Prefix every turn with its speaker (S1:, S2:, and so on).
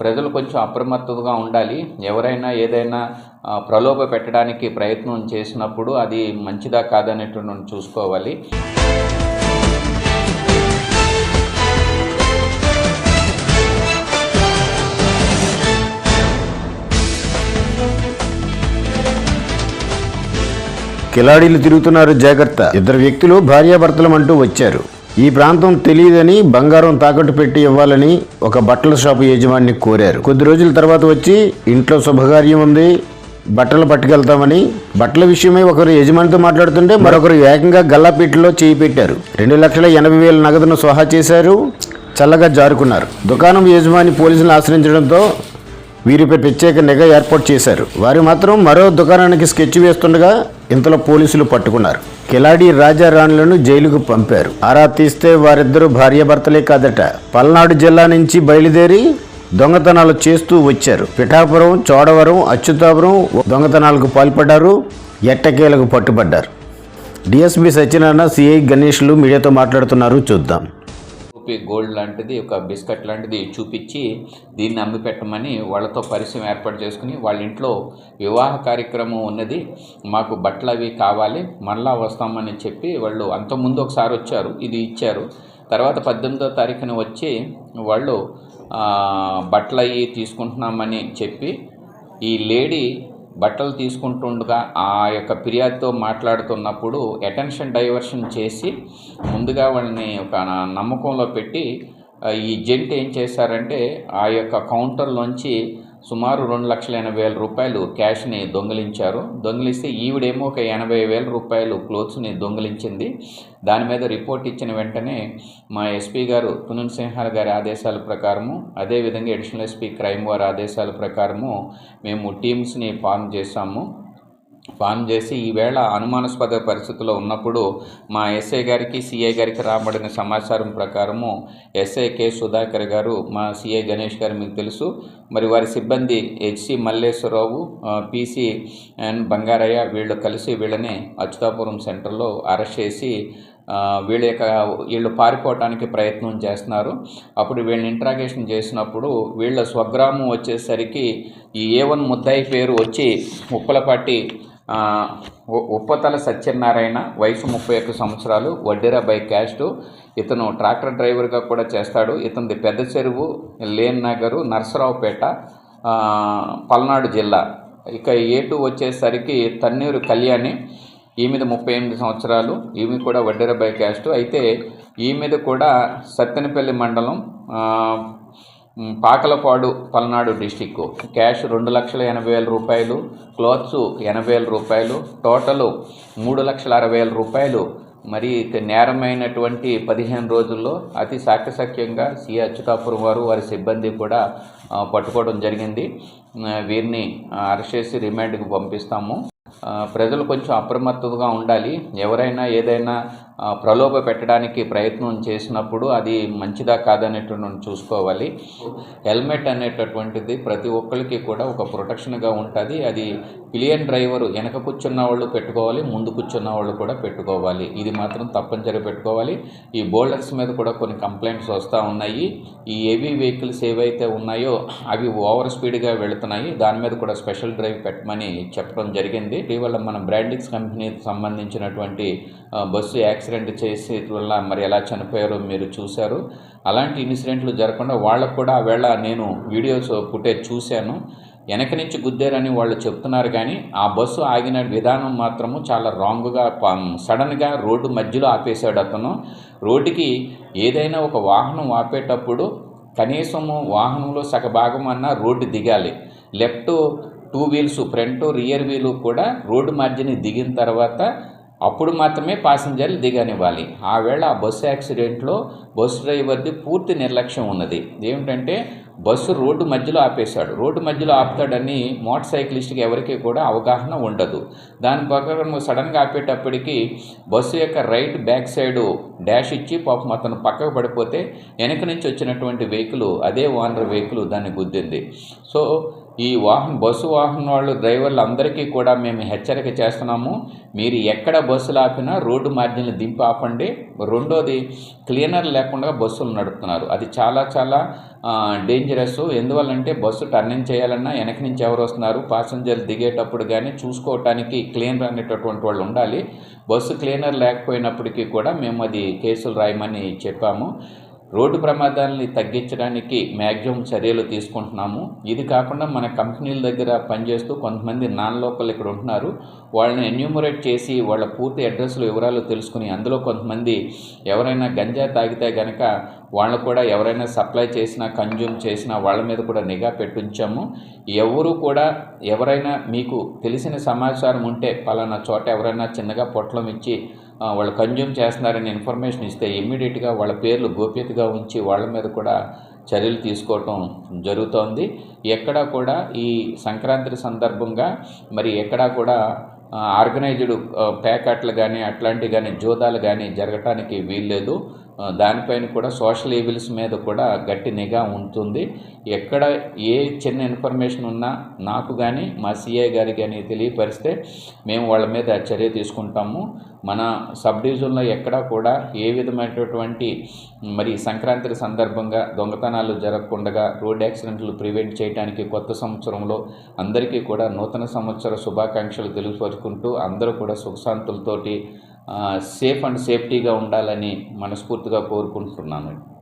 S1: ప్రజలు కొంచెం అప్రమత్తగా ఉండాలి. ఎవరైనా ఏదైనా ప్రలోభ పెట్టడానికి ప్రయత్నం చేసినప్పుడు అది మంచిదా కాదనేటువంటి చూసుకోవాలి.
S2: కిలాడీలు తిరుగుతున్నారు జాగ్రత్త. ఇద్దరు వ్యక్తులు భార్యాభర్తలమంటూ వచ్చారు. ఈ ప్రాంతం తెలియదని బంగారం తాకట్టు పెట్టి ఇవ్వాలని ఒక బట్టల షాపు యజమాని కోరారు. కొద్ది రోజుల తర్వాత వచ్చి ఇంట్లో శుభకార్యం ఉంది బట్టలు పట్టుకెళ్తామని బట్టల విషయమై ఒకరు యజమానితో మాట్లాడుతుంటే మరొకరు ఏకంగా గల్లాపీటలో చేయి పెట్టారు. రెండు లక్షల ఎనభై వేల నగదును స్వాహా చేశారు చల్లగా జారుకున్నారు. దుకాణం యజమాని పోలీసులను ఆశ్రయించడంతో వీరిపై ప్రత్యేక నిఘా ఏర్పాటు చేశారు. వారు మాత్రం మరో దుకాణానికి స్కెచ్ వేస్తుండగా ఇంతలో పోలీసులు పట్టుకున్నారు. కిలాడి రాజా రాణులను జైలుకు పంపారు. ఆరా తీస్తే వారిద్దరూ భార్యాభర్తలే కాదట. పల్నాడు జిల్లా నుంచి బయలుదేరి దొంగతనాలు చేస్తూ వచ్చారు. పిఠాపురం చోడవరం అచ్యుతాపురం దొంగతనాలకు పాల్పడ్డారు. ఎట్టకేలకు పట్టుబడ్డారు. డిఎస్పి సత్యనారాయణ సిఐ గణేష్లు మీడియాతో మాట్లాడుతున్నారు. చూద్దాం.
S1: రూపీ గోల్డ్ లాంటిది ఒక బిస్కెట్ లాంటిది చూపించి దీన్ని అమ్మి పెట్టమని వాళ్ళతో పరిచయం ఏర్పాటు చేసుకుని వాళ్ళ ఇంట్లో వివాహ కార్యక్రమం ఉన్నది. మాకు బట్టలు అవి కావాలి మళ్ళా వస్తామని చెప్పి వాళ్ళు అంతకుముందు ఒకసారి వచ్చారు ఇది ఇచ్చారు. తర్వాత పద్దెనిమిదో తారీఖున వచ్చి వాళ్ళు బట్టలు అవి తీసుకుంటున్నామని చెప్పి ఈ లేడీ బట్టలు తీసుకుంటుండగా ఆ యొక్క ఫిర్యాదుతో మాట్లాడుతున్నప్పుడు అటెన్షన్ డైవర్షన్ చేసి ముందుగా వాళ్ళని ఒక నమ్మకంలో పెట్టి ఈ జెంట్ ఏం చేశారంటే ఆ యొక్క కౌంటర్లోంచి సుమారు రెండు లక్షల ఎనభై వేల రూపాయలు క్యాష్ని దొంగిలించారు. దొంగిలిస్తే ఈవిడేమో ఒక ఎనభై వేల రూపాయలు క్లోత్స్ని దొంగిలించింది. దాని మీద రిపోర్ట్ ఇచ్చిన వెంటనే మా ఎస్పీ గారు తునున్ సింహాల్ గారి ఆదేశాల ప్రకారము అదేవిధంగా అడిషనల్ ఎస్పీ క్రైమ్ వారి ఆదేశాల ప్రకారము మేము టీమ్స్ని ఫామ్ చేశాము. ఫామ్ చేసి ఈవేళ అనుమానాస్పద పరిస్థితుల్లో ఉన్నప్పుడు మా ఎస్ఐ గారికి సిఐ గారికి రాబడిన సమాచారం ప్రకారము ఎస్ఐ కె సుధాకర్ గారు మా సిఐ గణేష్ గారు మీకు తెలుసు. మరి వారి సిబ్బంది HC Malleswararao PC and Bangarayya వీళ్ళు కలిసి వీళ్ళని అచ్యుతాపురం సెంటర్లో అరెస్ట్ చేసి వీళ్ళ యొక్క వీళ్ళు పారిపోవటానికి ప్రయత్నం చేస్తున్నారు. అప్పుడు వీళ్ళని ఇంట్రాగేషన్ చేసినప్పుడు వీళ్ళ స్వగ్రామం వచ్చేసరికి ఈ ఏ వన్ ముద్దాయి పేరు వచ్చి ఉప్పలపాటి ఉప్పతల సత్యనారాయణ వయసు ముప్పై ఒక్క సంవత్సరాలు వడ్డీరా బై క్యాస్ట్ ఇతను ట్రాక్టర్ డ్రైవర్గా కూడా చేస్తాడు. ఇతనిది పెద్ద చెరువు లేన్ నగరు నరసరావుపేట పల్నాడు జిల్లా. ఇక ఏటు వచ్చేసరికి తన్నీరు కళ్యాణి. ఈమెది ముప్పై ఎనిమిది సంవత్సరాలు ఈమె కూడా వడ్డీరా బై క్యాస్ట్ అయితే ఈమెది కూడా సత్తెనపల్లి మండలం పాకలపాడు పల్నాడు డిస్టిక్ క్యాష్ రెండు లక్షల ఎనభై వేల రూపాయలు క్లాత్స్ ఎనభై వేల రూపాయలు టోటలు మూడు లక్షల అరవై వేల రూపాయలు. మరి నేరమైనటువంటి పదిహేను రోజుల్లో అతి సాక్ష్యసఖ్యంగా సి అచ్యుతాపురం వారు వారి సిబ్బంది కూడా పట్టుకోవడం జరిగింది. వీరిని అరెస్ట్ చేసి రిమాండ్కి పంపిస్తాము. ప్రజలు కొంచెం అప్రమత్తంగా ఉండాలి. ఎవరైనా ఏదైనా ప్రలోభ పెట్టడానికి ప్రయత్నం చేసినప్పుడు అది మంచిదా కాదనేటువంటి చూసుకోవాలి. హెల్మెట్ అనేటటువంటిది ప్రతి ఒక్కరికి కూడా ఒక ప్రొటెక్షన్గా ఉంటుంది. అది పిలియన్ డ్రైవరు వెనక కూర్చున్న వాళ్ళు పెట్టుకోవాలి ముందు కూర్చున్న వాళ్ళు కూడా పెట్టుకోవాలి. ఇది మాత్రం తప్పనిసరి పెట్టుకోవాలి. ఈ బోల్డర్స్ మీద కూడా కొన్ని కంప్లైంట్స్ వస్తూ ఉన్నాయి. ఈ హెవీ వెహికల్స్ ఏవైతే ఉన్నాయో అవి ఓవర్ స్పీడ్గా వెళుతున్నాయి. దాని మీద కూడా స్పెషల్ డ్రైవ్ పెట్టమని చెప్పడం జరిగింది. ఇటీవల మన బ్రాండిక్స్ కంపెనీకి సంబంధించినటువంటి బస్సు యాక్సిడెంట్ చేసి వల్ల మరి ఎలా చనిపోయారో మీరు చూశారు. అలాంటి ఇన్సిడెంట్లు జరగకుండా వాళ్ళకు కూడా ఆవేళ నేను వీడియోస్ పుట్టే చూశాను. వెనక నుంచి గుద్దారని వాళ్ళు చెప్తున్నారు కానీ ఆ బస్సు ఆగిన విధానం మాత్రము చాలా రాంగ్గా సడన్గా రోడ్డు మధ్యలో ఆపేశాడు అతను. రోడ్డుకి ఏదైనా ఒక వాహనం ఆపేటప్పుడు కనీసము వాహనంలో సగభాగం అన్న రోడ్డు దిగాలి. Left two wheels front rear wheel కూడా రోడ్డు మార్జిన్ దిగిన తర్వాత అప్పుడు మాత్రమే ప్యాసింజర్లు దిగనివ్వాలి. ఆవేళ ఆ బస్సు యాక్సిడెంట్లో బస్సు డ్రైవర్ది పూర్తి నిర్లక్ష్యం ఉన్నది. ఏమిటంటే బస్సు రోడ్డు మధ్యలో ఆపేశాడు. రోడ్డు మధ్యలో ఆపుతాడని మోటార్ సైకిలిస్ట్కి ఎవరికి కూడా అవగాహన ఉండదు. దాని ప్రకారం సడన్గా ఆపేటప్పటికి బస్సు యొక్క రైట్ బ్యాక్ సైడ్ డాష్ ఇచ్చి పాపం అతను పక్కకు పడిపోతే వెనక నుంచి వచ్చినటువంటి వెహికల్ అదే ఓనర్ వెహికల్ దాన్ని గుద్దింది. సో ఈ వాహన బస్సు వాహనం వాళ్ళు డ్రైవర్లు అందరికీ కూడా మేము హెచ్చరిక చేస్తున్నాము. మీరు ఎక్కడ బస్సులు ఆపినా రోడ్డు మార్జిన్లు దింపి ఆపండి. రెండోది క్లీనర్ లేకుండా బస్సులు నడుపుతున్నారు. అది చాలా చాలా డేంజరస్ ఎందువల్లంటే బస్సు టర్నింగ్ చేయాలన్నా వెనక నుంచి ఎవరు వస్తున్నారు? పాసెంజర్లు దిగేటప్పుడు కానీ చూసుకోవటానికి క్లీనర్ అనేటటువంటి వాళ్ళు ఉండాలి. బస్సు క్లీనర్ లేకపోయినప్పటికీ కూడా మేము అది కేసులు రాయమని చెప్పాము. రోడ్డు ప్రమాదాలని తగ్గించడానికి మ్యాక్సిమం చర్యలు తీసుకుంటున్నాము. ఇది కాకుండా మన కంపెనీల దగ్గర పనిచేస్తూ కొంతమంది నాన్ లోకల్ ఇక్కడ ఉంటున్నారు. వాళ్ళని ఎన్యూమరేట్ చేసి వాళ్ళ పూర్తి అడ్రస్లు వివరాలు తెలుసుకుని అందులో కొంతమంది ఎవరైనా గంజా తాగితే గనక వాళ్ళు కూడా ఎవరైనా సప్లై చేసినా కన్జ్యూమ్ చేసినా వాళ్ళ మీద కూడా నిఘా పెట్టించాము. ఎవరు కూడా ఎవరైనా మీకు తెలిసిన సమాచారం ఉంటే పలానా చోట ఎవరైనా చిన్నగా పొట్లం ఇచ్చి వాళ్ళు కన్జ్యూమ్ చేస్తున్నారని ఇన్ఫర్మేషన్ ఇస్తే ఇమ్మీడియట్గా వాళ్ళ పేర్లు గోప్యతగా ఉంచి వాళ్ళ మీద కూడా చర్యలు తీసుకోవటం జరుగుతోంది. ఎక్కడా కూడా ఈ సంక్రాంతి సందర్భంగా మరి ఎక్కడా కూడా ఆర్గనైజ్డ్ ప్యాకెట్లు కానీ అట్లాంటివి కానీ జోదాలు కానీ జరగటానికి వీల్లేదు. దానిపైన కూడా సోషల్ ఈవిల్స్ మీద కూడా గట్టి నిఘా ఉంటుంది. ఎక్కడ ఏ చిన్న ఇన్ఫర్మేషన్ ఉన్నా నాకు కానీ మా సిఐ గారికి కానీ తెలియపరిస్తే మేము వాళ్ళ మీద చర్య తీసుకుంటాము. మన సబ్ డివిజన్లో ఎక్కడా కూడా ఏ విధమైనటువంటి మరి సంక్రాంతి సందర్భంగా దొంగతనాలు జరగకుండా రోడ్ యాక్సిడెంట్లు ప్రివెంట్ చేయడానికి కొత్త సంవత్సరంలో అందరికీ కూడా నూతన సంవత్సర శుభాకాంక్షలు తెలుసుకుంటూ అందరూ కూడా సుఖశాంతులతోటి సేఫ్ అండ్ సేఫ్టీగా ఉండాలని మనస్ఫూర్తిగా కోరుకుంటున్నాను.